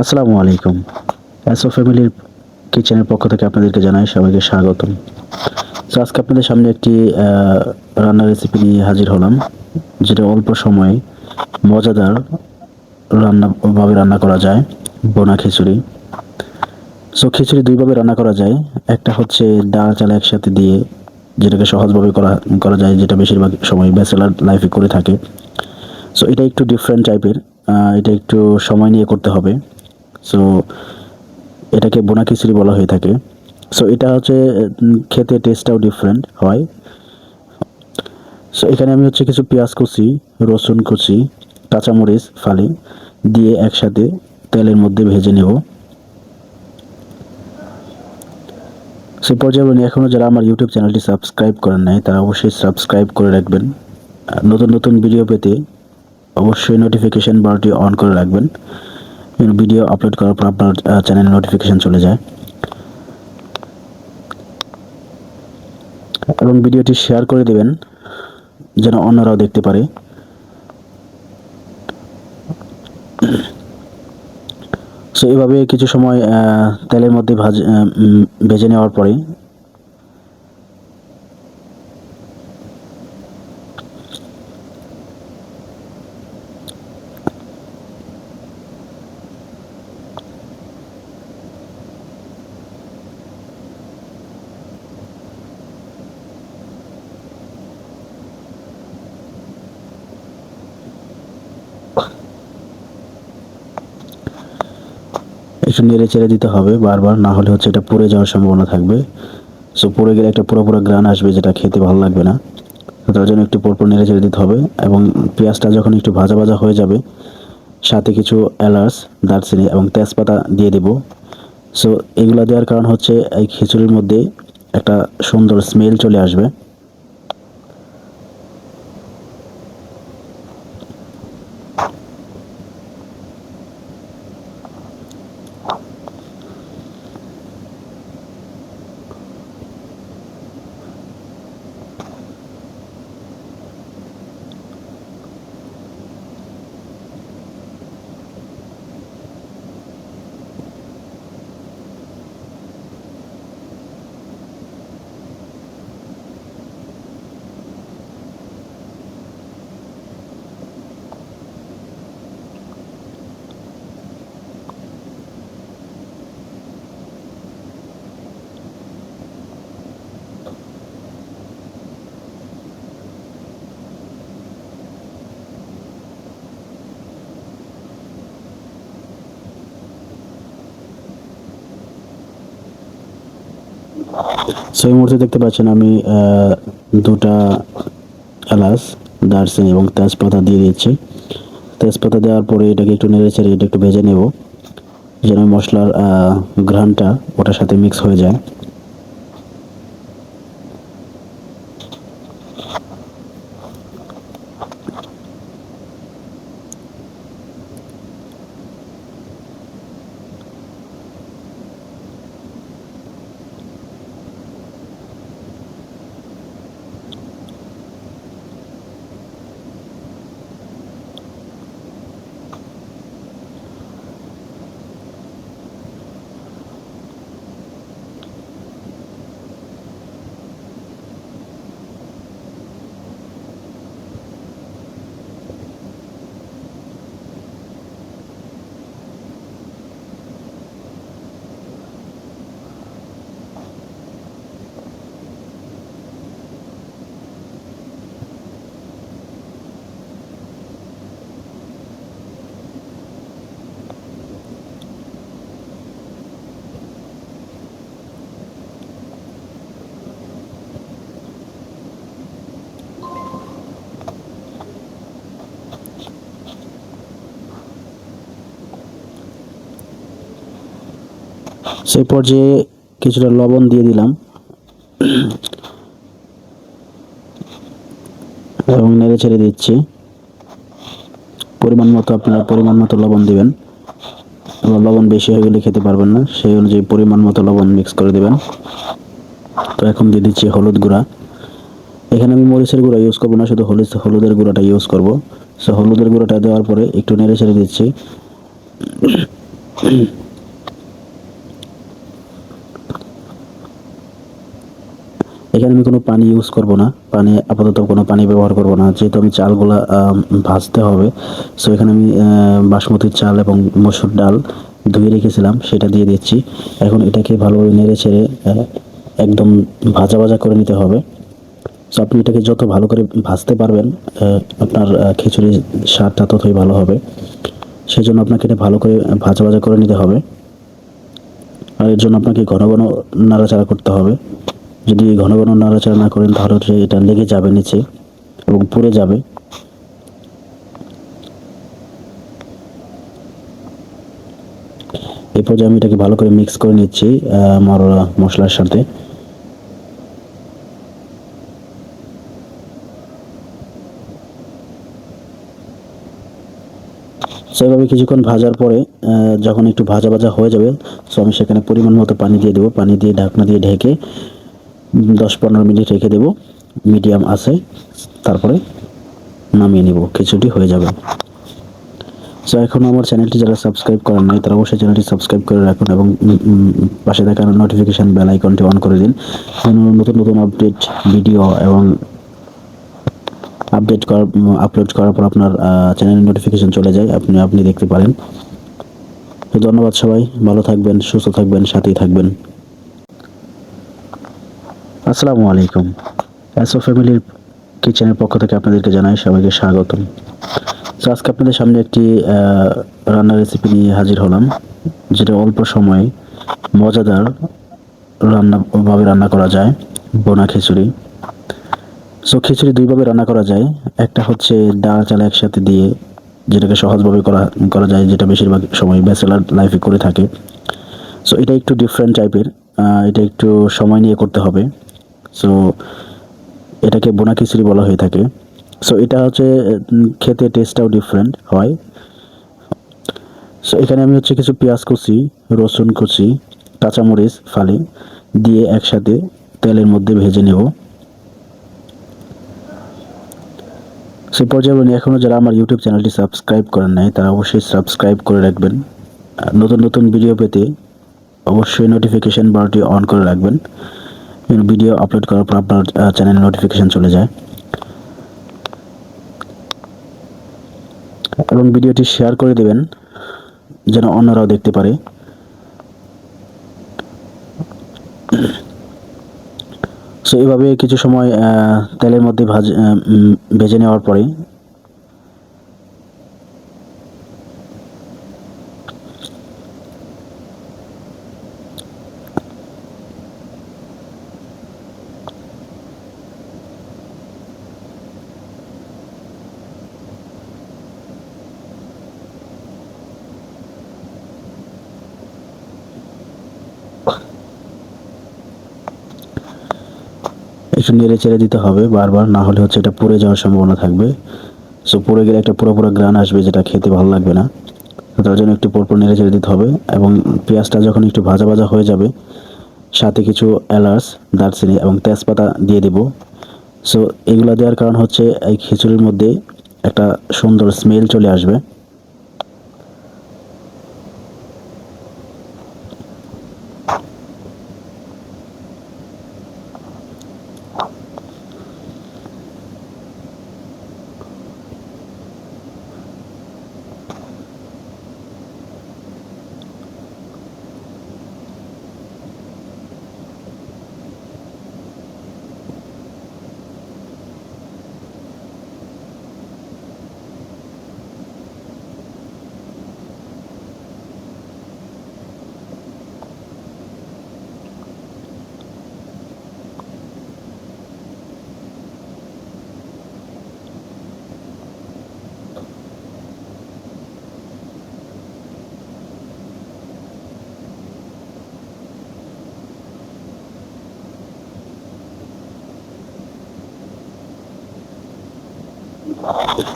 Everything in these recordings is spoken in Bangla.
আসসালামু আলাইকুম। অ্যাসো ফ্যামিলির কিচেনের পক্ষ থেকে আপনাদেরকে জানাই সবাইকে স্বাগতম। তো আজকে আপনাদের সামনে একটি রান্নার রেসিপি নিয়ে হাজির হলাম, যেটা অল্প সময়ে মজাদার রান্নাভাবে রান্না করা যায়, বোনা খিচুড়ি। সো খিচুড়ি দুইভাবে রান্না করা যায়। একটা হচ্ছে ডাল চাল একসাথে দিয়ে, যেটাকে সহজভাবে করা করা যায়, যেটা বেশিরভাগ সময় ব্যাচেলার লাইফে করে থাকে। সো এটা একটু ডিফারেন্ট টাইপের এটা একটু সময় নিয়ে করতে হবে। সো এটাকে বোনা খিচুড়ি বলা হয়ে থাকে। সো এটা হচ্ছে খেতে টেস্টটাও ডিফারেন্ট হয়। সো এখানে আমি হচ্ছে কিছু পেঁয়াজ কুচি, রসুন কুচি, কাঁচামরিচ, ফালি দিয়ে একসাথে তেলের মধ্যে ভেজে নেব। সেই পর্যায়ে বলি এখনও যারা আমার ইউটিউব চ্যানেলটি সাবস্ক্রাইব করেন নাই, তারা অবশ্যই সাবস্ক্রাইব করে রাখবেন। নতুন নতুন ভিডিও পেতে অবশ্যই নোটিফিকেশন বারটি অন করে রাখবেন। ভিডিও আপলোড করার পর আপনার চ্যানেলে নোটিফিকেশন চলে যায়। এবং ভিডিওটি শেয়ার করে দেবেন, যেন অন্যরাও দেখতে পারে। সো এইভাবে কিছু সময় তেলের মধ্যে ভাজ ভেজে নেওয়ার পরে একটু নেড়ে চেড়ে দিতে হবে বারবার, না হলে হচ্ছে এটা পুড়ে যাওয়ার সম্ভাবনা থাকবে। সো পুড়ে গেলে একটা পুরো পুরো গ্রান আসবে যেটা খেতে ভালো লাগবে না। তার জন্য একটু পরপর নেড়ে চেড়ে দিতে হবে এবং পেঁয়াজটা যখন একটু ভাজা ভাজা হয়ে যাবে, সাথে কিছু এলাচ, দারচিনি এবং তেজপাতা দিয়ে দেব। সো এগুলো দেওয়ার কারণ হচ্ছে এই খিচুড়ির মধ্যে একটা সুন্দর স্মেল চলে আসবে। সো এই মুহূর্তে দেখতে পাচ্ছেন আমি দুটা এলাচ দারচিনি এবং তেজপাতা দিয়ে দিচ্ছি। তেজপাতা দেওয়ার পরে এটাকে একটু নেড়ে চেড়ে এটা একটু ভেজে নেব যেন মশলার আহ, ঘ্রাণটা ওটার সাথে মিক্স হয়ে যায়। সেই পর্যায়ে কিছুটা লবণ দিয়ে দিলাম। এবং নেড়ে ছেড়ে দিচ্ছি। পরিমাণ মতো আপনারা পরিমাণ মতো লবণ দিবেন। আবার লবণ বেশি হয়ে গেলে খেতে পারবেন না, সেই অনুযায়ী পরিমাণ মতো লবণ মিক্স করে দেবেন। তো এখন দিয়ে দিচ্ছি হলুদ গুঁড়া। এখানে আমি মরিচের গুঁড়া ইউজ করব না, শুধু হলুদ, হলুদের গুঁড়াটা ইউজ করব। সো হলুদের গুঁড়োটা দেওয়ার পরে একটু নেড়ে ছেড়ে দিচ্ছি। এখানে আমি কোনো পানি ইউজ করব না। পানি, আপাতত কোনো পানি ব্যবহার করব না। যেহেতু আমি চালগুলা ভাজতে হবে সো এখানে আমি বাসমতির চাল এবং মসুর ডাল ধুয়ে রেখেছিলাম, সেটা দিয়ে দিচ্ছি। এখন এটাকে ভালোভাবে নেড়ে ছেড়ে একদম ভাজা ভাজা করে নিতে হবে। সো আপনি এটাকে যত ভালো করে ভাজতে পারবেন আপনার খিচুড়ির স্বাদটা ততই ভালো হবে। সেই জন্য আপনাকে এটা ভালো করে ভাজা ভাজা করে নিতে হবে। আর এর জন্য আপনাকে ঘন ঘন নাড়াচাড়া করতে হবে। যদি ঘন ঘন নাড়াচাড়া না করেন তাহলে হচ্ছে এটা লেগে যাবে নিচে এবং পুড়ে যাবে। এই পর্যায়ে আমি এটাকে ভালো করে মিক্স করে নিচ্ছি আমার মশলার সাথে। সেভাবে কিছুক্ষণ ভাজার পরে যখন একটু ভাজা ভাজা হয়ে যাবে সো আমি সেখানে পরিমাণ মতো পানি দিয়ে দেবো। পানি দিয়ে ঢাকনা দিয়ে ঢেকে দশ পনেরো মিনিট রেখে দেবো। মিডিয়াম আছে, তারপরে নামিয়ে নিব। খিচুড়ি হয়ে যাবে। সো এখন আমার চ্যানেলটি যারা সাবস্ক্রাইব করেন নাই, তারা অবশ্যই চ্যানেলটি সাবস্ক্রাইব করে রাখুন এবং পাশে থাকা নোটিফিকেশান বেল আইকনটি অন করে দিন। নতুন নতুন আপডেট ভিডিও এবং আপডেট করার আপলোড করার পর আপনার চ্যানেলের নোটিফিকেশন চলে যায়, আপনি আপনি দেখতে পারেন। তো ধন্যবাদ সবাই। ভালো থাকবেন, সুস্থ থাকবেন, সাথেই থাকবেন। আসসালামু আলাইকুম। অ্যাসো ফ্যামিলির কিচেনের পক্ষ থেকে আপনাদেরকে জানাই সবাইকে স্বাগতম। তো আজকে আপনাদের সামনে একটি রান্নার রেসিপি নিয়ে হাজির হলাম, যেটা অল্প সময়ে মজাদার রান্নাভাবে রান্না করা যায়, বোনা খিচুড়ি। সো খিচুড়ি দুইভাবে রান্না করা যায়। একটা হচ্ছে ডাল চাল একসাথে দিয়ে, যেটাকে সহজভাবে করা করা যায়, যেটা বেশিরভাগ সময় ব্যাচেলার লাইফে করে থাকে। সো এটা একটু ডিফারেন্ট টাইপের এটা একটু সময় নিয়ে করতে হবে। সো এটাকে বোনা খিচুড়ি বলা হয়ে থাকে। সো এটা হচ্ছে খেতে টেস্টটাও ডিফারেন্ট হয়। সো এখানে আমি হচ্ছে কিছু পেঁয়াজ কুচি, রসুন কুচি, কাঁচামরিচ, ফালি দিয়ে একসাথে তেলের মধ্যে ভেজে নেব। সে পর্যায়ে বলি এখনও যারা আমার ইউটিউব চ্যানেলটি সাবস্ক্রাইব করেন নাই, তারা অবশ্যই সাবস্ক্রাইব করে রাখবেন। নতুন নতুন ভিডিও পেতে অবশ্যই নোটিফিকেশন বারটি অন করে রাখবেন। ভিডিও আপলোড করার পর আপনার চ্যানেলে নোটিফিকেশন চলে যায়। এবং ভিডিওটি শেয়ার করে দেবেন, যেন অন্যরাও দেখতে পারে। সো এইভাবে কিছু সময় তেলের মধ্যে ভাজ ভেজে নেওয়ার পরে একটু নেড়ে চেড়ে দিতে হবে বারবার, না হলে হচ্ছে এটা পুড়ে যাওয়ার সম্ভাবনা থাকবে। সো পুড়ে গেলে একটা পুরো পুরো গ্রান আসবে যেটা খেতে ভালো লাগবে না। তার জন্য একটু পরপর নেড়ে চেড়ে দিতে হবে এবং পেঁয়াজটা যখন একটু ভাজা ভাজা হয়ে যাবে, সাথে কিছু এলাচ, দারচিনি এবং তেজপাতা দিয়ে দেব। সো এগুলো দেওয়ার কারণ হচ্ছে এই খিচুড়ির মধ্যে একটা সুন্দর স্মেল চলে আসবে।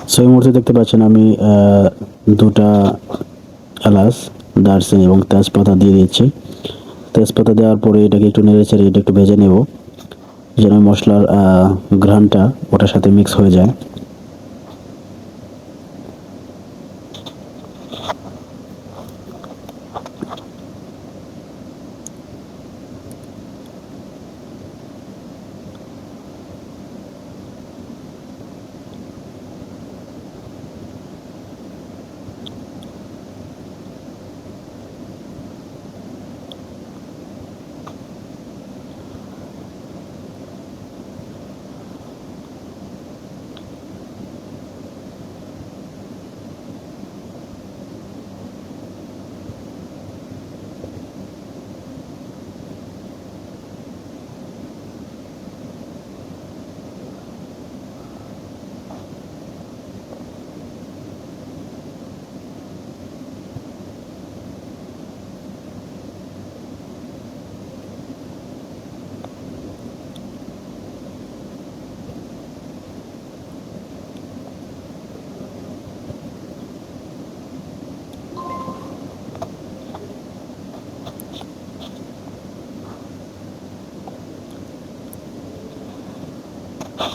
সো এই মুহূর্তে দেখতে পাচ্ছেন আমি দুটা এলাচ দারচিনি এবং তেজপাতা দিয়ে দিচ্ছি। তেজপাতা দেওয়ার পরে এটাকে একটু নেড়ে চেড়ে এটা একটু ভেজে নেব যেন মশলার আহ, ঘ্রাণটা ওটার সাথে মিক্স হয়ে যায়।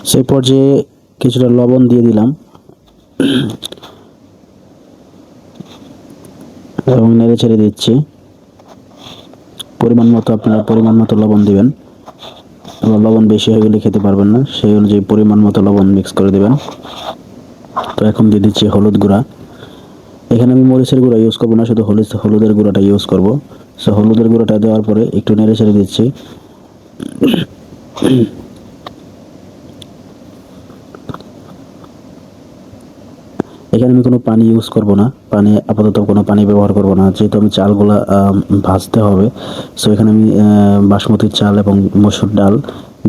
সেই পর্যায়ে কিছুটা লবণ দিয়ে দিলাম। এবং নেড়ে ছেড়ে দিচ্ছি। পরিমাণ মতো আপনারা পরিমাণ মতো লবণ দিবেন। আবার লবণ বেশি হয়ে গেলে খেতে পারবেন না, সেই অনুযায়ী পরিমাণ মতো লবণ মিক্স করে দেবেন। তো এখন দিয়ে দিচ্ছি হলুদ গুঁড়া। এখানে আমি মরিচের গুঁড়া ইউজ করব না, শুধু হলুদ হলুদের গুঁড়াটা ইউজ করব। সো হলুদের গুঁড়াটা দেওয়ার পরে একটু নেড়ে ছেড়ে দিচ্ছি। এখানে আমি কোনো পানি ইউজ করব না। পানি, আপাতত কোনো পানি ব্যবহার করব না। যেহেতু আমি চালগুলা ভাজতে হবে সো এখানে আমি বাসমতির চাল এবং মসুর ডাল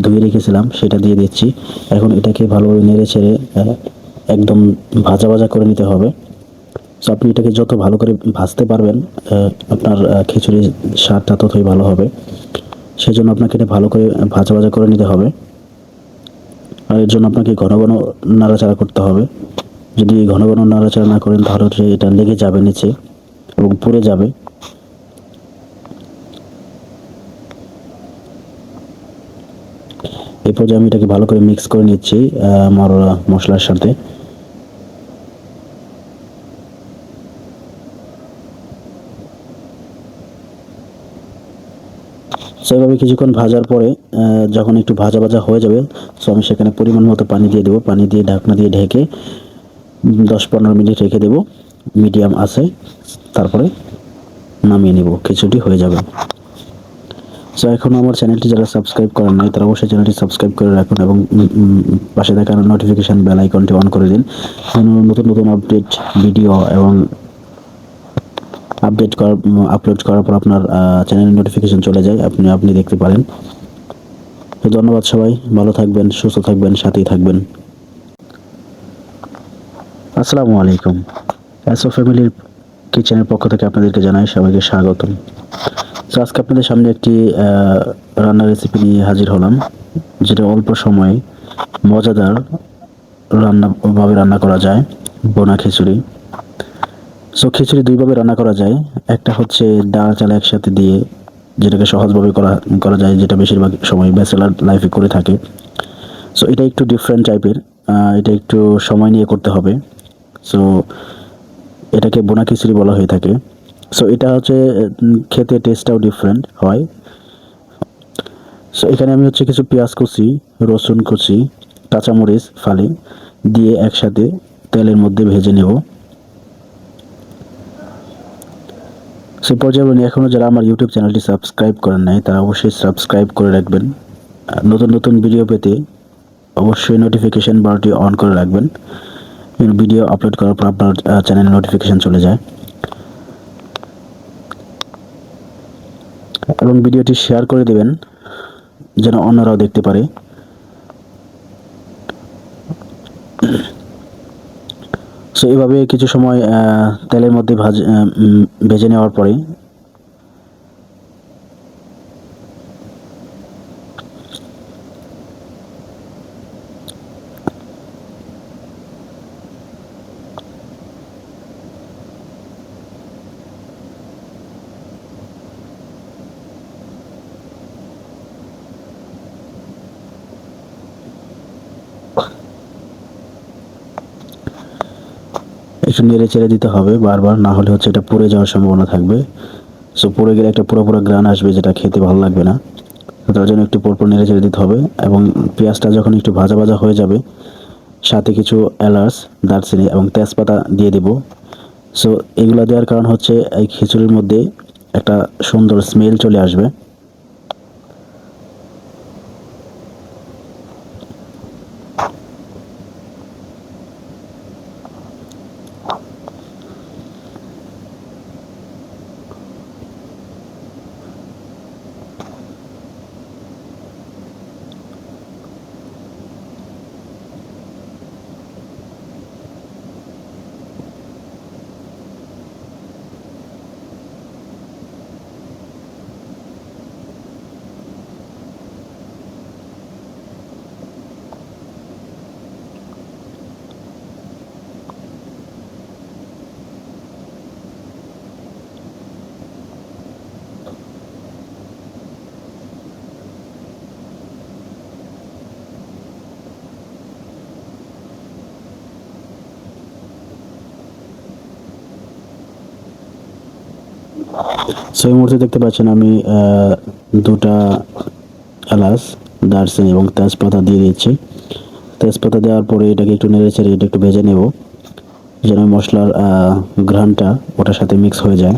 ধুয়ে রেখেছিলাম, সেটা দিয়ে দিচ্ছি। এখন এটাকে ভালোভাবে নেড়ে ছেড়ে একদম ভাজা ভাজা করে নিতে হবে। সো আপনি এটাকে যত ভালো করে ভাজতে পারবেন আপনার খিচুড়ির স্বাদটা ততই ভালো হবে। সেজন্য আপনাকে এটা ভালো করে ভাজা ভাজা করে নিতে হবে। আর এর জন্য আপনাকে ঘন ঘন নাড়াচাড়া করতে হবে। যদি ঘন ঘন নাড়াচাড়া না করেন তাহলে হচ্ছে এটা লেগে যাবে নিচে এবং পুড়ে যাবে। এই পর্যায়ে আমি এটাকে ভালো করে মিক্স করে নিচ্ছি আমার মশলার সাথে। সেভাবে কিছুক্ষণ ভাজার পরে যখন একটু ভাজা ভাজা হয়ে যাবে সো আমি সেখানে পরিমাণ মতো পানি দিয়ে দেবো। পানি দিয়ে ঢাকনা দিয়ে ঢেকে দশ পনেরো মিনিট রেখে দেবো। মিডিয়াম আছে, তারপরে নামিয়ে নেব। খিচুড়ি হয়ে যাবে। সো এখন আমার চ্যানেলটি যারা সাবস্ক্রাইব করেন নাই, তারা অবশ্যই চ্যানেলটি সাবস্ক্রাইব করে রাখুন এবং পাশে থাকা নোটিফিকেশান বেল আইকনটি অন করে দিন। নতুন নতুন আপডেট ভিডিও এবং আপডেট করার আপলোড করার পর আপনার চ্যানেলের নোটিফিকেশন চলে যায়, আপনি আপনি দেখতে পারেন। তো ধন্যবাদ সবাই। ভালো থাকবেন, সুস্থ থাকবেন, সাথেই থাকবেন। আসসালামু আলাইকুম। অ্যাসো ফ্যামিলির কিচেনের পক্ষ থেকে আপনাদেরকে জানাই সবাইকে স্বাগতম। তো আজকে আপনাদের সামনে একটি রান্নার রেসিপি নিয়ে হাজির হলাম, যেটা অল্প সময়ে মজাদার রান্নাভাবে রান্না করা যায়, বোনা খিচুড়ি। সো খিচুড়ি দুইভাবে রান্না করা যায়। একটা হচ্ছে ডাল চাল একসাথে দিয়ে যেটাকে সহজভাবে করা করা যায়, যেটা বেশিরভাগ সময় ব্যাচেলার লাইফে করে থাকে। সো এটা একটু ডিফারেন্ট টাইপের এটা একটু সময় নিয়ে করতে হবে। সো এটাকে বোনা খিচুড়ি বলা হয়ে থাকে। সো এটা হচ্ছে খেতে টেস্টটাও ডিফারেন্ট হয়। সো এখানে আমি হচ্ছে কিছু পেঁয়াজ কুচি, রসুন কুচি, কাঁচামরিচ, ফালি দিয়ে একসাথে তেলের মধ্যে ভেজে নেব। সেই পর্যায়ে বলি এখনও যারা আমার ইউটিউব চ্যানেলটি সাবস্ক্রাইব করেন নাই, তারা অবশ্যই সাবস্ক্রাইব করে রাখবেন। নতুন নতুন ভিডিও পেতে অবশ্যই নোটিফিকেশন বারটি অন করে রাখবেন। ভিডিও আপলোড করার পর আপনার চ্যানেলে নোটিফিকেশান চলে যায়। এবং ভিডিওটি শেয়ার করে দেবেন, যেন অন্যরাও দেখতে পারে। সো এইভাবে কিছু সময় তেলের মধ্যে ভাজ ভেজে নেওয়ার পরে একটু নেড়ে চেড়ে দিতে হবে বারবার, না হলে হচ্ছে এটা পুড়ে যাওয়ার সম্ভাবনা থাকবে। সো পুড়ে গেলে একটা পুরো পুরো গ্রান আসবে যেটা খেতে ভালো লাগবে না। তার জন্য একটু পরপর নেড়ে চেড়ে দিতে হবে এবং পেঁয়াজটা যখন একটু ভাজা ভাজা হয়ে যাবে, সাথে কিছু এলাচ, দারচিনি এবং তেজপাতা দিয়ে দেব। সো এগুলো দেওয়ার কারণ হচ্ছে এই খিচুড়ির মধ্যে একটা সুন্দর স্মেল চলে আসবে। সো এই মুহূর্তে দেখতে পাচ্ছেন আমি দুটা এলাচ, দারচিনি এবং তেজপাতা দিয়ে দিচ্ছি। তেজপাতা দেওয়ার পরে এটাকে একটু নেড়ে ছেড়ে এটা একটু ভেজে নেব, যেন মশলার ঘ্রানটা ওটার সাথে মিক্স হয়ে যায়।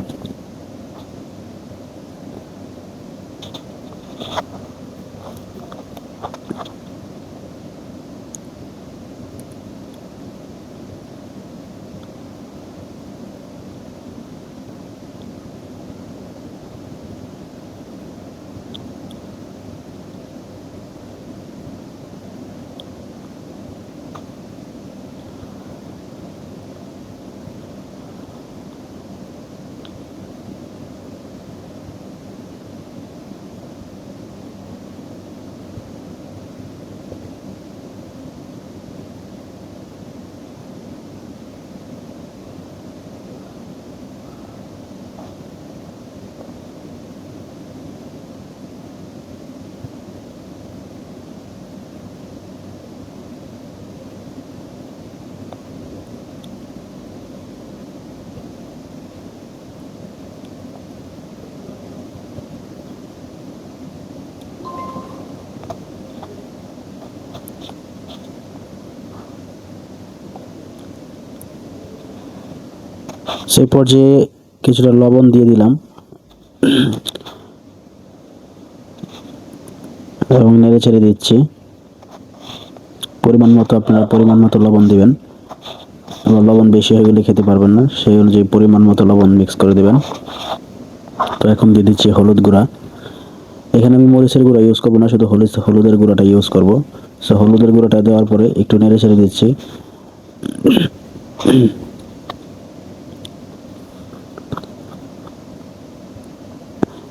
সেই পর্যায়ে কিছুটা লবণ দিয়ে দিলাম। এবং নেড়ে ছেড়ে দিচ্ছি। পরিমাণ মতো আপনারা পরিমাণ মতো লবণ দিবেন। আবার লবণ বেশি হয়ে গেলে খেতে পারবেন না, সেই অনুযায়ী পরিমাণ মতো লবণ মিক্স করে দেবেন। তো এখন দিয়ে দিচ্ছি হলুদ গুঁড়া। এখানে আমি মরিচের গুঁড়া ইউজ করব না, শুধু হলুদ হলুদের গুঁড়াটা ইউজ করব। সো হলুদের গুঁড়াটা দেওয়ার পরে একটু নেড়ে ছেড়ে দিচ্ছি।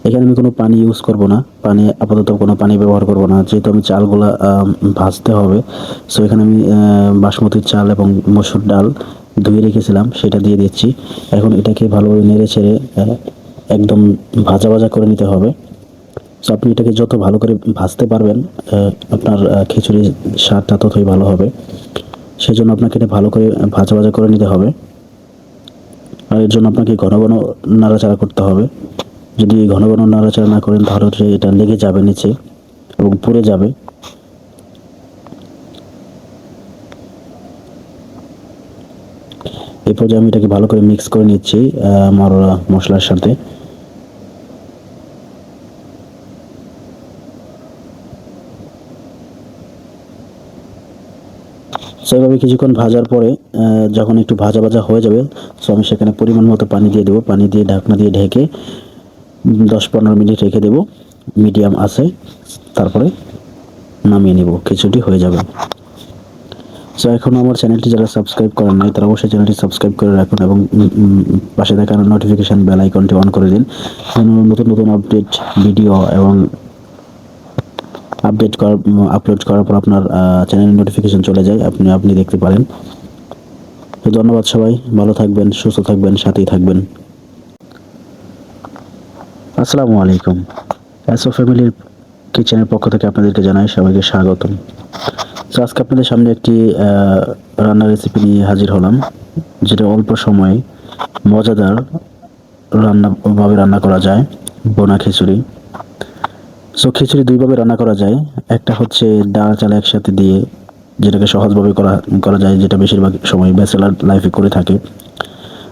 এখানে আমি কোনো পানি ইউজ করব না। পানি, আপাতত কোনো পানি ব্যবহার করব না। যেহেতু আমি চালগুলা ভাজতে হবে সো এখানে আমি বাসমতির চাল এবং মসুর ডাল ধুয়ে রেখেছিলাম, সেটা দিয়ে দিচ্ছি। এখন এটাকে ভালোভাবে নেড়ে ছেড়ে একদম ভাজা ভাজা করে নিতে হবে। সো আপনি এটাকে যত ভালো করে ভাজতে পারবেন আপনার খিচুড়ির স্বাদটা ততই ভালো হবে। সেই জন্য আপনাকে এটা ভালো করে ভাজা ভাজা করে নিতে হবে। আর এর জন্য আপনাকে ঘন ঘন নাড়াচাড়া করতে হবে। যদি ঘন ঘন নাড়াচাড়া না করেন তাহলে হচ্ছে এটা লেগে যাবে নিচে এবং পুড়ে যাবে। এই পর্যায়ে আমি এটাকে ভালো করে মিক্স করে নিচ্ছি আমার মশলার সাথে। সেভাবে কিছুক্ষণ ভাজার পরে যখন একটু ভাজা ভাজা হয়ে যাবে সো আমি সেখানে পরিমাণ মতো পানি দিয়ে দেবো। পানি দিয়ে ঢাকনা দিয়ে ঢেকে দশ পনেরো মিনিট রেখে দেবো। মিডিয়াম আছে, তারপরে নামিয়ে নিব। খিচুড়ি হয়ে যাবে। সো এখন আমার চ্যানেলটি যারা সাবস্ক্রাইব করেন নাই, তারা অবশ্যই চ্যানেলটি সাবস্ক্রাইব করে রাখুন এবং পাশে থাকা নোটিফিকেশান বেল আইকনটি অন করে দিন। নতুন নতুন আপডেট ভিডিও এবং আপডেট করার আপলোড করার পর আপনার চ্যানেল নোটিফিকেশন চলে যায়, আপনি আপনি দেখতে পারেন। তো ধন্যবাদ সবাই। ভালো থাকবেন, সুস্থ থাকবেন, সাথেই থাকবেন। আসসালামু আলাইকুম। অ্যাসো ফ্যামিলির কিচেনের পক্ষ থেকে আপনাদেরকে জানাই সবাইকে স্বাগতম। তো আজকে আপনাদের সামনে একটি রান্নার রেসিপি নিয়ে হাজির হলাম, যেটা অল্প সময়ে মজাদার রান্নাভাবে রান্না করা যায়, বোনা খিচুড়ি। সো খিচুড়ি দুইভাবে রান্না করা যায়। একটা হচ্ছে ডাল চাল একসাথে দিয়ে যেটাকে সহজভাবে করা করা যায়, যেটা বেশিরভাগ সময় ব্যাচেলার লাইফে করে থাকে।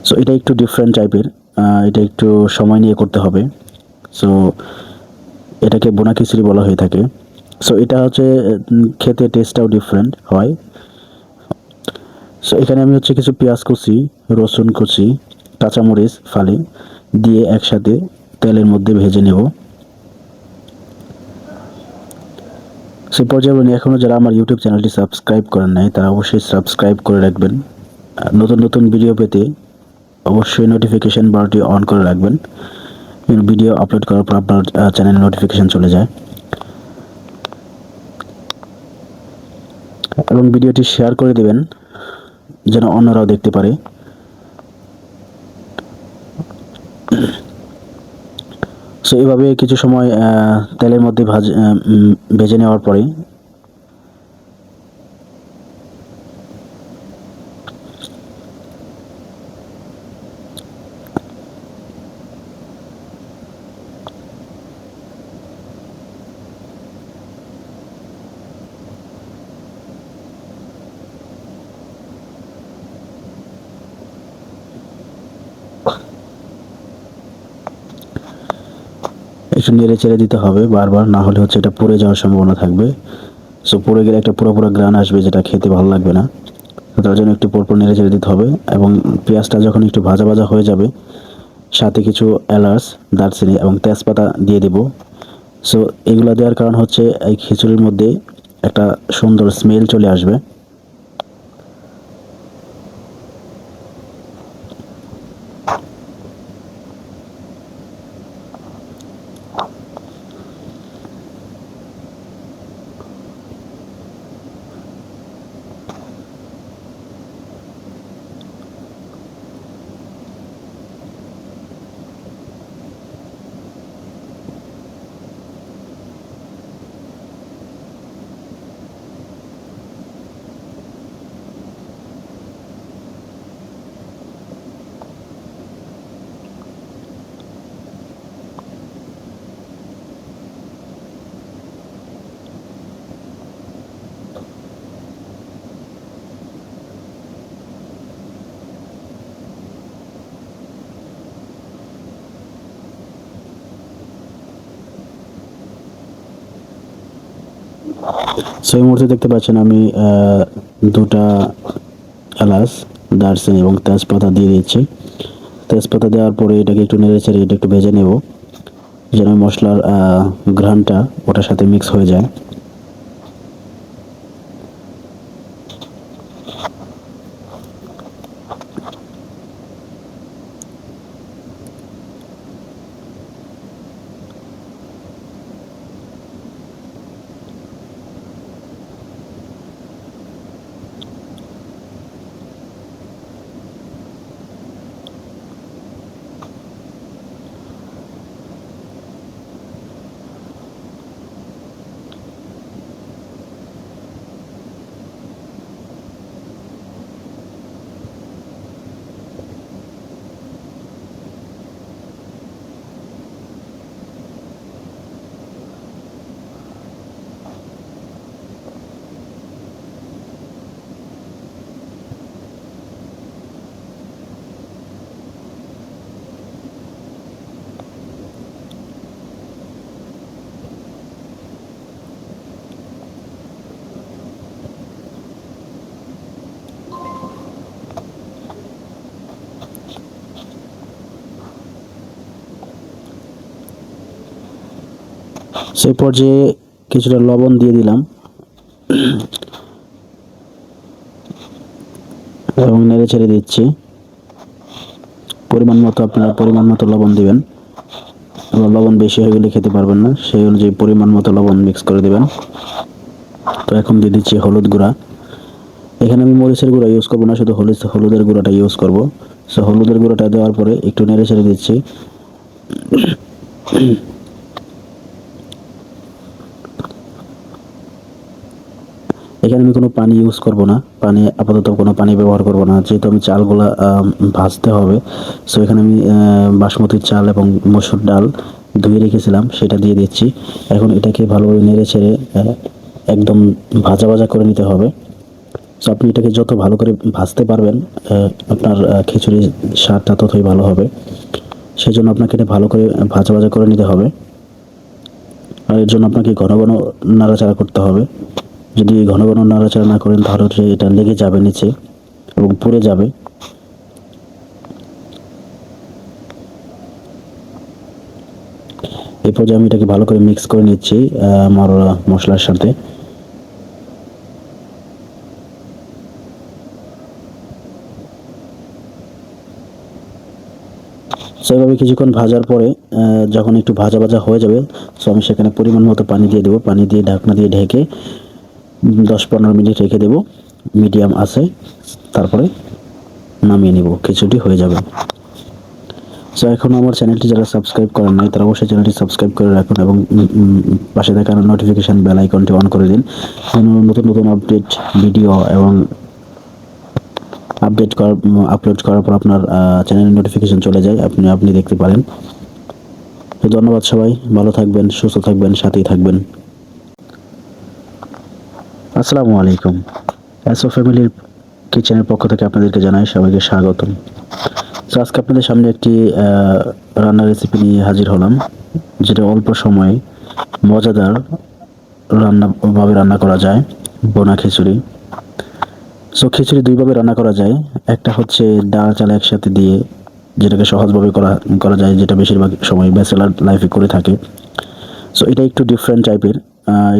সো এটা একটু ডিফারেন্ট টাইপের এটা একটু সময় নিয়ে করতে হবে। সো এটাকে বোনা খিচুড়ি বলা হয়ে থাকে। সো এটা হচ্ছে খেতে টেস্টটাও ডিফারেন্ট হয়। সো এখানে আমি হচ্ছে কিছু পেঁয়াজ কুচি, রসুন কুচি, কাঁচামরিচ, ফালি দিয়ে একসাথে তেলের মধ্যে ভেজে নেব। সেই পর্যায়ে বলি এখনও যারা আমার ইউটিউব চ্যানেলটি সাবস্ক্রাইব করেন নাই, তারা অবশ্যই সাবস্ক্রাইব করে রাখবেন। নতুন নতুন ভিডিও পেতে অবশ্যই নোটিফিকেশন বারটি অন করে রাখবেন। ভিডিও আপলোড করার পর আপনার চ্যানেলে নোটিফিকেশন চলে যায়। এবং ভিডিওটি শেয়ার করে দেবেন, যেন অন্যরাও দেখতে পারে। সো এইভাবে কিছু সময় তেলের মধ্যে ভাজ ভেজে নেওয়ার পরে একটু নেড়ে চেড়ে দিতে হবে বারবার, না হলে হচ্ছে এটা পুড়ে যাওয়ার সম্ভাবনা থাকবে। সো পুড়ে গেলে একটা পুরো পুরো গ্রান আসবে যেটা খেতে ভালো লাগবে না। তার জন্য একটু পরপর নেড়ে চেড়ে দিতে হবে এবং পেঁয়াজটা যখন একটু ভাজা ভাজা হয়ে যাবে, সাথে কিছু এলাচ, দারচিনি এবং তেজপাতা দিয়ে দেব। সো এগুলো দেওয়ার কারণ হচ্ছে এই খিচুড়ির মধ্যে একটা সুন্দর স্মেল চলে আসবে। সো এই মুহূর্তে দেখতে পাচ্ছেন আমি দুটা এলাচ দারচিনি এবং তেজপাতা দিয়ে দিচ্ছি। তেজপাতা দেওয়ার পরে এটাকে একটু নেড়ে চেড়ে এটা একটু ভেজে নেব যেন মশলার আহ, ঘ্রাণটা ওটার সাথে মিক্স হয়ে যায়। সেই পর্যায়ে কিছুটা লবণ দিয়ে দিলাম। এবং নেড়ে ছেড়ে দিচ্ছি। পরিমাণ মতো আপনারা পরিমাণ মতো লবণ দিবেন। আবার লবণ বেশি হয়ে গেলে খেতে পারবেন না, সেই অনুযায়ী পরিমাণ মতো লবণ মিক্স করে দেবেন। তো এখন দিয়ে দিচ্ছি হলুদ গুঁড়া। এখানে আমি মরিচের গুঁড়া ইউজ করব না, শুধু হলুদ হলুদের গুঁড়াটা ইউজ করব। সো হলুদের গুঁড়াটা দেওয়ার পরে একটু নেড়ে ছেড়ে দিচ্ছি। এখানে আমি কোনো পানি ইউজ করব না। পানি, আপাতত কোনো পানি ব্যবহার করব না। যেহেতু আমি চালগুলা ভাজতে হবে সো এখানে আমি বাসমতির চাল এবং মসুর ডাল ধুয়ে রেখেছিলাম, সেটা দিয়ে দিচ্ছি। এখন এটাকে ভালোভাবে নেড়ে ছেড়ে একদম ভাজা ভাজা করে নিতে হবে। সো আপনি এটাকে যত ভালো করে ভাজতে পারবেন আপনার খিচুড়ির স্বাদটা ততই ভালো হবে। সেই জন্য আপনাকে এটা ভালো করে ভাজা ভাজা করে নিতে হবে। আর এর জন্য আপনাকে ঘন ঘন নাড়াচাড়া করতে হবে। যদি ঘন ঘন নাড়াচাড়া না করেন তাহলে হচ্ছে এটা লেগে যাবে নিচে এবং পুড়ে যাবে। এই পর্যায়ে আমি এটাকে ভালো করে মিক্স করে নিচ্ছি আমার মশলার সাথে। সেভাবে কিছুক্ষণ ভাজার পরে যখন একটু ভাজা ভাজা হয়ে যাবে সো আমি সেখানে পরিমাণ মতো পানি দিয়ে দেবো। পানি দিয়ে ঢাকনা দিয়ে ঢেকে দশ পনেরো মিনিট রেখে দেবো। মিডিয়াম আছে, তারপরে নামিয়ে নিব। খিচুড়ি হয়ে যাবে। সো এখন আমার চ্যানেলটি যারা সাবস্ক্রাইব করেন নাই, তারা অবশ্যই চ্যানেলটি সাবস্ক্রাইব করে রাখুন এবং পাশে থাকা নোটিফিকেশান বেল আইকনটি অন করে দিন। নতুন নতুন আপডেট ভিডিও এবং আপডেট করার আপলোড করার পর আপনার চ্যানেলের নোটিফিকেশন চলে যায়, আপনি আপনি দেখতে পারেন। তো ধন্যবাদ সবাই। ভালো থাকবেন, সুস্থ থাকবেন, সাথেই থাকবেন। আসসালামু আলাইকুম। অ্যাসো ফ্যামিলির কিচেনের পক্ষ থেকে আপনাদেরকে জানাই সবাইকে স্বাগতম। তো আজকে আপনাদের সামনে একটি রান্নার রেসিপি নিয়ে হাজির হলাম, যেটা অল্প সময়ে মজাদার রান্নাভাবে রান্না করা যায়, বোনা খিচুড়ি। সো খিচুড়ি দুইভাবে রান্না করা যায়। একটা হচ্ছে ডাল চাল একসাথে দিয়ে যেটাকে সহজভাবে করা করা যায়, যেটা বেশিরভাগ সময় ব্যাচেলার লাইফে করে থাকে। সো এটা একটু ডিফারেন্ট টাইপের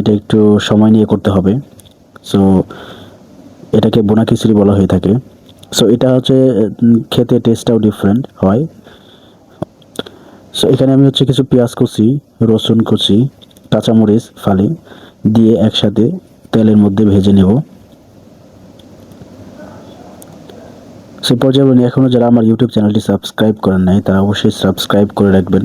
এটা একটু সময় নিয়ে করতে হবে। সো এটাকে বোনা খিচুড়ি বলা হয়ে থাকে। সো এটা হচ্ছে, খেতে টেস্টটাও ডিফারেন্ট হয়। সো এখানে আমি হচ্ছে কিছু পেঁয়াজ কুচি, রসুন কুচি, কাঁচামরিচ, ফালি দিয়ে একসাথে তেলের মধ্যে ভেজে নেব। সেই পর্যায়ে এখনও যারা আমার ইউটিউব চ্যানেলটি সাবস্ক্রাইব করেন নাই, তারা অবশ্যই সাবস্ক্রাইব করে রাখবেন।